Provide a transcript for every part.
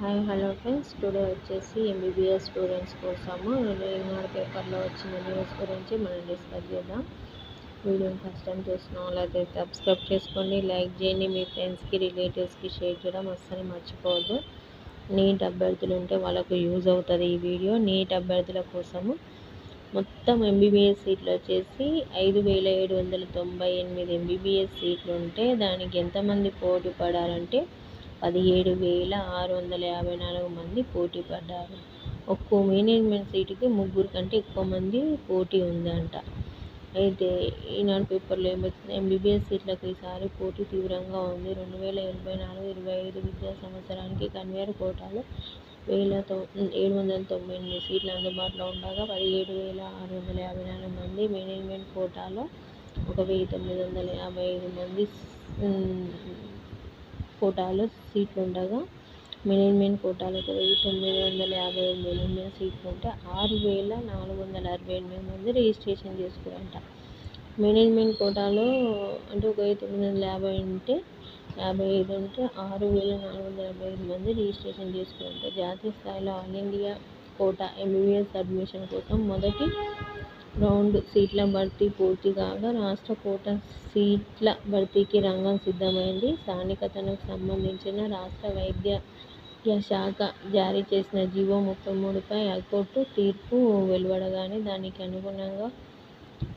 Hi hello friends. Today వచ్చేసి MBBS students కోసము ఈనాడు పేపర్లో వచ్చిన న్యూస్ గురించి మనం డిస్కస్ చేద్దాం. వీడియోని ఫస్ట్ టైం చూసిన వాళ్ళైతే సబ్స్క్రైబ్ చేసుకోండి లైక్ చేయండి. మీ ఫ్రెండ్స్కి రిలేటివ్స్కి షేర్ చేయడం అస్సలు మర్చిపోవద్దు. నీట్ అభ్యర్థులు ఉంటే వాళ్ళకు యూజ్ అవుతుంది ఈ వీడియో. నీట్ అభ్యర్థుల కోసము మొత్తం ఎంబీబీఎస్ సీట్లు వచ్చేసి ఐదు వేల ఏడు వందల తొంభై ఎనిమిది ఎంబీబీఎస్ సీట్లు ఉంటే దానికి ఎంతమంది పోటీ పడాలంటే పదిహేడు వేల ఆరు వందల యాభై నాలుగు మంది పోటీ పడ్డారు. ఒక్కో మేనేజ్మెంట్ సీటుకి ముగ్గురు కంటే ఎక్కువ మంది పోటీ ఉందంట. అయితే ఈనాడు పేపర్లో ఏమొచ్చింది ఎంబీబీఎస్ సీట్లకు ఈసారి పోటీ తీవ్రంగా ఉంది. రెండు వేల ఎనభై నాలుగు ఇరవై ఐదు విద్యా సంవత్సరానికి కన్వేర్ కోటాలో వేల తొ ఏడు వందల తొంభై ఎనిమిది సీట్లు అందుబాటులో ఉండగా పదిహేడు వేల ఆరు వందల యాభై నాలుగు మంది మేనేజ్మెంట్ కోటాలో ఒక వెయ్యి తొమ్మిది వందల యాభై ఐదు మంది కోటాలో సీట్లు ఉండగా మేనేజ్మెంట్ కోటాలో ఒక తొమ్మిది వందల యాభై ఐదు మేనేజ్మెంట్ సీట్లు ఉంటే ఆరు వేల నాలుగు వందల అరవై ఎనిమిది మంది రిజిస్ట్రేషన్ చేసుకురంట. మేనేజ్మెంట్ కోటాలో అంటే ఒక తొమ్మిది వందల యాభై ఉంటే యాభై ఐదు ఉంటే ఆరు వేల నాలుగు వందల డెబ్బై ఐదు మంది రిజిస్ట్రేషన్ చేసుకున్నారు జాతీయ స్థాయిలో all India quota MBBS admission కోసం మొదటి రౌండ్ సీట్ల భర్తీ పూర్తి కాగా రాష్ట్ర కోటా సీట్ల భర్తీకి రంగం సిద్ధమైంది. స్థానికతకు సంబంధించిన రాష్ట్ర వైద్య శాఖ జారీ చేసిన జీవో ముప్పై మూడుపై హైకోర్టు తీర్పు వెలువడగానే దానికి అనుగుణంగా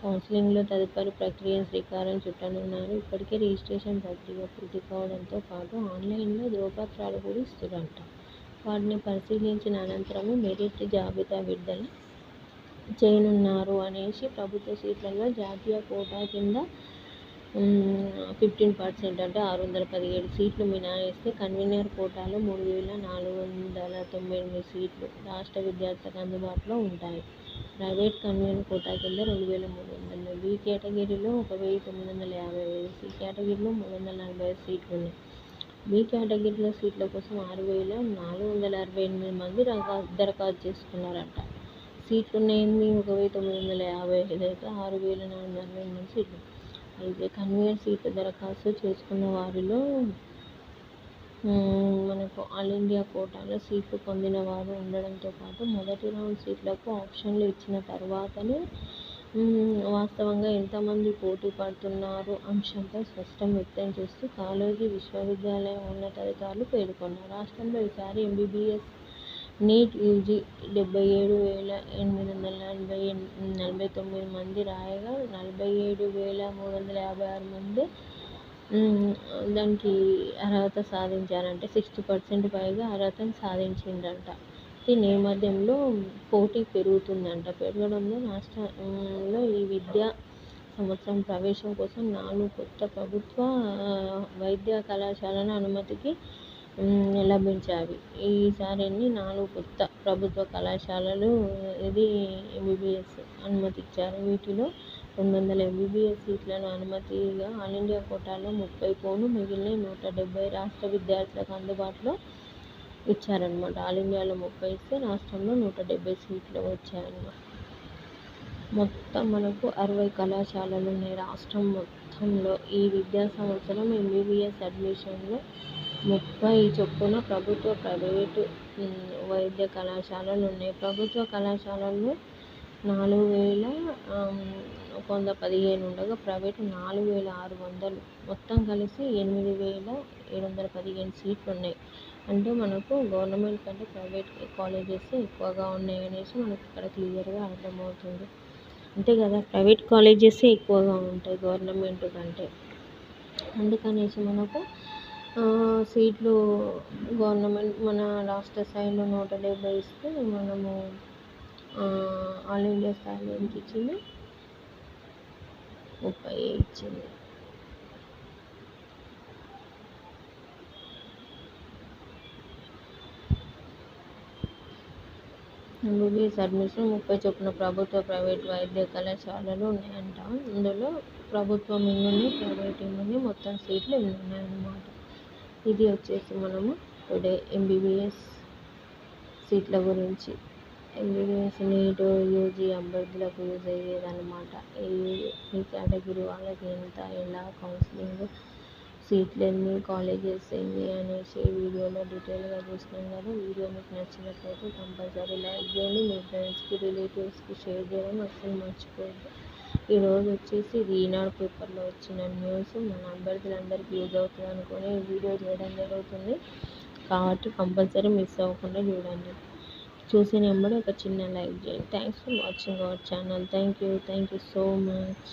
కౌన్సిలింగ్లో తదుపరి ప్రక్రియ శ్రీకారం చుట్టనున్నారు. ఇప్పటికే రిజిస్ట్రేషన్ ప్రక్రియ పూర్తి కావడంతో పాటు ఆన్లైన్లో ధ్రువపత్రాలు కూడా ఇస్తురంట వాటిని పరిశీలించిన అనంతరమే మెరిట్ జాబితా విడుదల చేయనున్నారు అనేసి ప్రభుత్వ సీట్లలో జాతీయ కోటా కింద ఫిఫ్టీన్ పర్సెంట్ అంటే ఆరు వందల పదిహేడు సీట్లు మినహాయిస్తే కన్వీనర్ కోటాలో మూడు వేల నాలుగు వందల తొంభై ఎనిమిది సీట్లు రాష్ట్ర విద్యార్థులకు అందుబాటులో ఉంటాయి. ప్రైవేట్ కన్వీనర్ కోటా కింద రెండు వేల మూడు వందలు బి కేటగిరీలో ఒక వెయ్యి తొమ్మిది వందల యాభై ఐదు సి కేటగిరీలో మూడు వందల నలభై ఐదు సీట్లు ఉన్నాయి. బి కేటగిరీలో సీట్ల కోసం ఆరు వేల నాలుగు వందల అరవై ఎనిమిది మంది దరఖాస్తు చేసుకున్నారంట. సీట్లు ఉన్నాయండి ఒక వెయ్యి తొమ్మిది వందల యాభై ఐదు అయితే ఆరు వేల నాలుగు వందల అరవై ఎనిమిది సీట్లు. అయితే కన్వీనర్ సీట్లు దరఖాస్తు చేసుకున్న వారిలో మనకు ఆల్ ఇండియా కోటాలో సీట్లు పొందిన వారు ఉండడంతో పాటు మొదటి రౌండ్ సీట్లకు ఆప్షన్లు ఇచ్చిన తర్వాతనే వాస్తవంగా ఎంతమంది పోటీ పడుతున్నారు అంశంపై స్పష్టం వ్యక్తం చేస్తూ కాలేజీ విశ్వవిద్యాలయ ఉన్నతాధికారులు పేర్కొన్నారు. రాష్ట్రంలో ఈసారి ఎంబీబీఎస్ నీట్ యూజీ డెబ్బై ఏడు వేల ఎనిమిది వందల నలభై నలభై తొమ్మిది మంది రాయగా నలభై ఏడు వేల మూడు వందల యాభై ఆరు మంది దానికి అర్హత సాధించారంటే. సిక్స్టీ పర్సెంట్ పైగా అర్హతను సాధించిందంట ఈ నేపథ్యంలో పోటీ పెరుగుతుందంట. పెరగడంలో రాష్ట్రంలో ఈ విద్యా సంవత్సరం ప్రవేశం కోసం నాలుగు కొత్త ప్రభుత్వ వైద్య కళాశాలల అనుమతికి లభించాయి ఈసారి నాలుగు కొత్త ప్రభుత్వ కళాశాలలు ఇది ఎంబీబీఎస్ అనుమతిచ్చారు. వీటిలో రెండు వందల ఎంబీబీఎస్ సీట్లను అనుమతిగా ఆల్ ఇండియా కోటాలో ముప్పై పోను మిగిలిన నూట డెబ్బై రాష్ట్ర విద్యార్థులకు అందుబాటులో ఇచ్చారనమాట ఆల్ ఇండియాలో ముప్పై ఇస్తే రాష్ట్రంలో నూట డెబ్బై సీట్లు వచ్చాయన్నమాట. మొత్తం మనకు అరవై కళాశాలలు ఉన్నాయి రాష్ట్రం మొత్తంలో ఈ విద్యా సంవత్సరం ఎంబీబీఎస్ అడ్మిషన్లో ముప్పై చొప్పున ప్రభుత్వ ప్రైవేటు వైద్య కళాశాలలు ఉన్నాయి. ప్రభుత్వ కళాశాలల్లో నాలుగు వేల ఒక వంద పదిహేను ఉండగా ప్రైవేటు నాలుగు వేల ఆరు వందలు. మొత్తం కలిసి ఎనిమిది వేల ఏడు వందల పదిహేను సీట్లు ఉన్నాయి. అంటే మనకు గవర్నమెంట్ కంటే ప్రైవేట్ కాలేజెస్ ఎక్కువగా ఉన్నాయి అనేసి మనకు ఇక్కడ క్లియర్గా అర్థమవుతుంది. అంతే కదా ప్రైవేట్ కాలేజెస్ ఎక్కువగా ఉంటాయి గవర్నమెంట్ కంటే. అందుకనేసి మనకు సీట్లు గవర్నమెంట్ మన రాష్ట్ర స్థాయిలో నూట డెబ్బై ఇస్తే మనము ఆల్ ఇండియా స్థాయిలో ఎంత ఇచ్చింది. ముప్పై ఇచ్చింది. ఎంబీబీఎస్ అడ్మిషన్ ముప్పై చొప్పున ప్రభుత్వ ప్రైవేట్ వైద్య కళాశాలలు ఉన్నాయంట. అందులో ప్రభుత్వం ఎన్ని ఉన్నాయి ప్రైవేట్ ఎన్ని ఉన్నాయి మొత్తం సీట్లు ఎన్ని ఉన్నాయన్నమాట ఇది వచ్చేసి మనము టుడే ఎంబీబీఎస్ సీట్ల గురించి. ఎంబీబీఎస్ నీటు యూజీ అభ్యర్థులకు యూజ్ అయ్యేదన్నమాట. ఈ ఈ కేటగిరీ వాళ్ళకి ఎంత ఎలా కౌన్సిలింగ్ సీట్లు ఎన్ని కాలేజెస్ ఎన్ని అనేసి వీడియోలో డీటెయిల్గా చూసినాం కదా. వీడియో మీకు నచ్చినట్లయితే కంపల్సరీ లైక్ చేయండి. మీ ఫ్రెండ్స్కి రిలేటివ్స్కి షేర్ చేయడం అస్సలు మర్చిపోయింది ఈరోజు వచ్చేసి ఇది ఈనాడు పేపర్లో వచ్చిన న్యూస్. మన అభ్యర్థులందరికీ యూజ్ అవుతుంది అనుకొని వీడియో చేయడం జరుగుతుంది. కాబట్టి కంపల్సరీ మిస్ అవ్వకుండా చూడండి. చూసిన వెంబడి ఒక చిన్న లైక్ చేయండి. Thanks for watching our channel thank you thank you so much